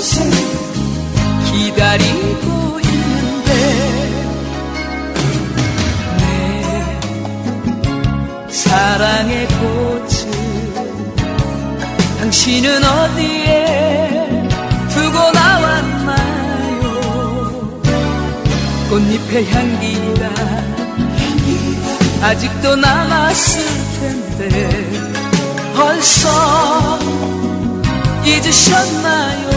곳에 기다리고 있는데 내 사랑의 꽃을 당신은 어디에 두고 나왔나요? 꽃잎의 향기가 아직도 남았을 텐데 벌써 잊으셨나요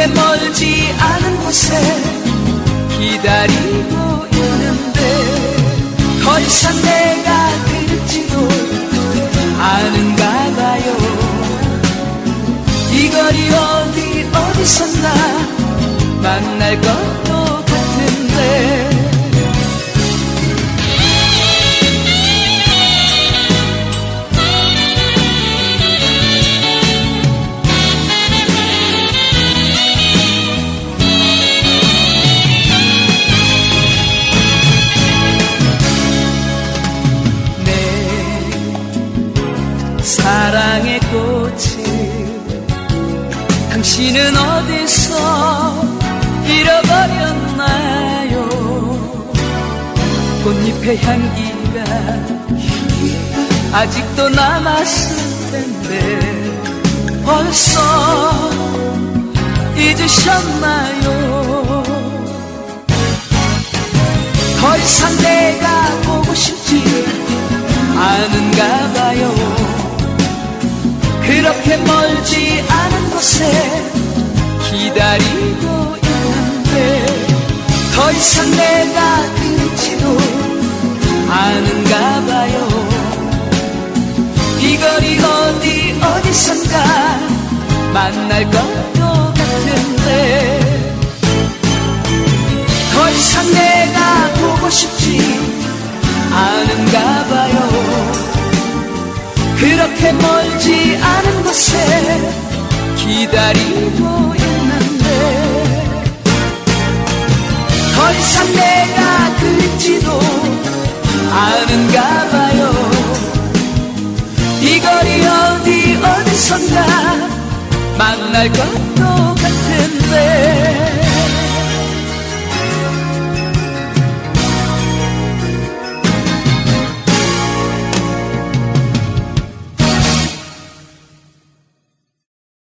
그렇게 멀지 않은 곳에 기다리고 있는데 더 이상 내가 그립지도 않은가 봐요. 이 거리 어디 어디선가 만날 것 사랑의 꽃을 당신은 어디서 잃어버렸나요? 꽃잎의 향기가 아직도 남았을 텐데 벌써 잊으셨나요? 더 이상 내가 보고 싶지 않은가 봐요 그렇게 멀지 않은 곳에 기다리고 있는데 더 이상 내가 그립지도 않은가 봐요. 이 거리 어디 어디선가 만날 것도 같은데 더 이상 내가 보고 싶지 않은가 봐요. 그렇게 멀지 않은 곳에 기다리고 있는데 더 이상 내가 그립지도 않은가 봐요. 이 거리 어디 어디선가 만날 것도 같아